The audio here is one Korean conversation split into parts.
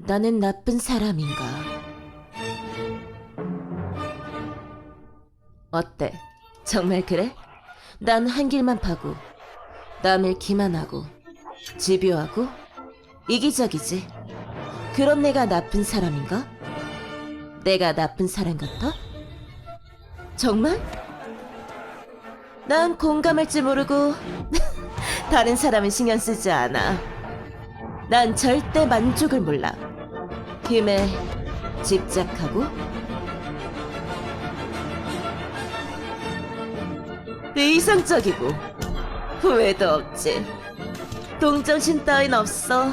나는 나쁜 사람인가? 어때? 정말 그래? 난 한 길만 파고 남을 기만하고 집요하고 이기적이지. 그런 내가 나쁜 사람인가? 내가 나쁜 사람 같아? 정말? 난 공감할 줄 모르고 다른 사람은 신경 쓰지 않아. 난 절대 만족을 몰라. 힘에 집착하고 이상적이고 후회도 없지. 동정심 따윈 없어.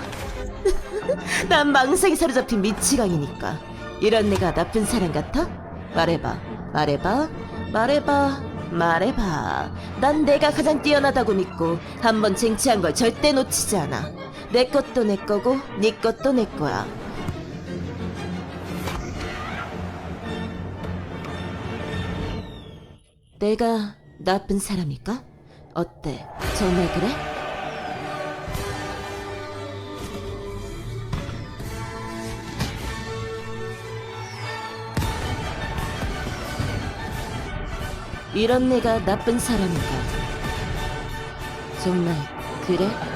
난 망상에 사로잡힌 미치광이니까. 이런 내가 나쁜 사람 같아? 말해봐, 말해봐, 말해봐, 말해봐. 난 내가 가장 뛰어나다고 믿고 한번 쟁취한 걸 절대 놓치지 않아. 내 것도 내 거고 네 것도 내 거야. 내가 나쁜 사람일까? 어때? 정말 그래? 이런 내가 나쁜 사람인가? 정말 그래?